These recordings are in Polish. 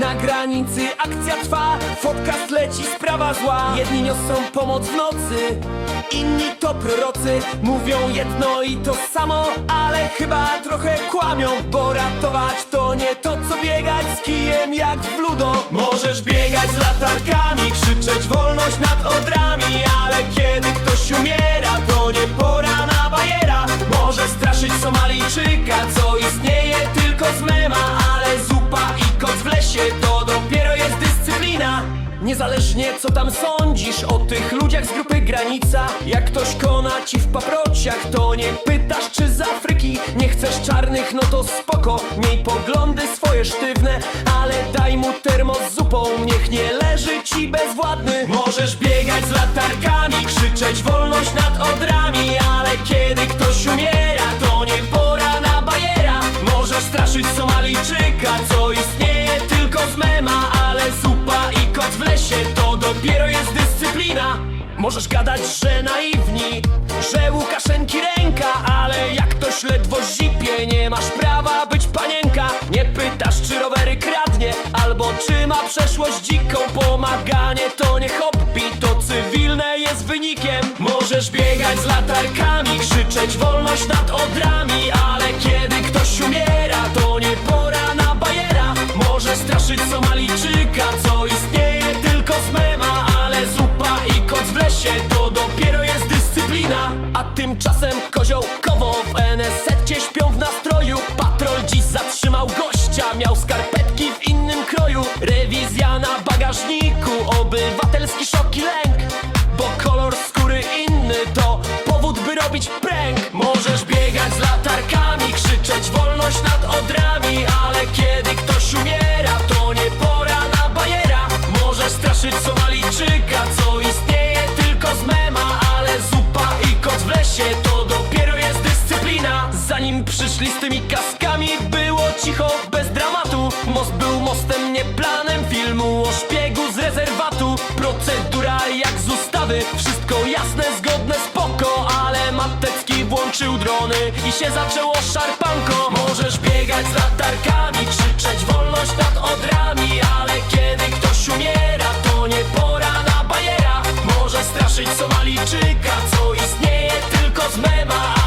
Na granicy akcja trwa, podcast leci, sprawa zła. Jedni niosą pomoc w nocy, inni to prorocy. Mówią jedno i to samo, ale chyba trochę kłamią Bo ratować to nie to co biegać z kijem jak w ludo. Możesz biegać z latarkami, krzyczeć wolność nad odrami Ale kiedy ktoś umiera, Niezależnie co tam sądzisz o tych ludziach z grupy granica. Jak ktoś kona ci w paprociach to nie pytasz czy z Afryki Nie chcesz czarnych no to spoko. Miej poglądy swoje sztywne Ale daj mu termos z zupą Niech nie leży ci bezwładny. Możesz biegać z latarkami Krzyczeć wolność nad odrami Ale kiedy ktoś umiera to nie pora na bajera. Możesz straszyć Somalijczyka Co istnieje Możesz gadać, że naiwni Że Łukaszenki ręka Ale jak ktoś ledwo zipie Nie masz prawa być panienka. Nie pytasz czy rowery kradnie Albo czy ma przeszłość dziką Pomaganie. To nie hobby To cywilne jest wynikiem. Możesz biegać z latarkami Krzyczeć wolność nad odrami Ale kiedy ktoś umiera To nie pora na bajera. Może straszyć Somalijczyka Co istnieje tylko z lesie To dopiero jest dyscyplina. A tymczasem koziołkowo W NSZ śpią w nastroju. Patrol dziś zatrzymał gościa Miał skarpetki w innym kroju. Rewizja na bagażniku przyszli z tymi kaskami Było cicho, bez dramatu. Most był mostem, nie planem filmu O szpiegu z rezerwatu. Procedura jak z ustawy Wszystko jasne, zgodne, spoko. Ale Matecki włączył drony I się zaczęło szarpanko. Możesz biegać z latarkami Krzyczeć wolność nad odrami. Ale kiedy ktoś umiera To nie pora na bajera. Może straszyć Somalijczyka Co istnieje tylko z mema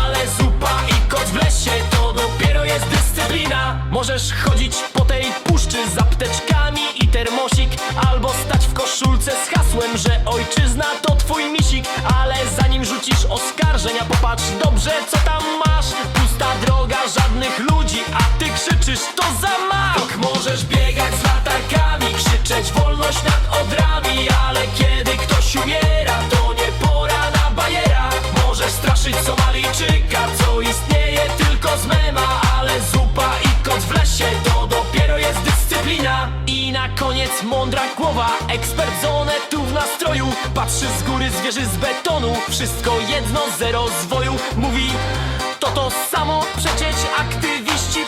Możesz chodzić po tej puszczy z apteczkami i termosik Albo stać w koszulce z hasłem, że ojczyzna to twój misik. Ale zanim rzucisz oskarżenia popatrz dobrze co tam masz. Pusta droga, żadnych Patrzy z góry, zwierzy z betonu, wszystko jedno, zero zwoju. Mówi, to to samo, przecież aktywiści,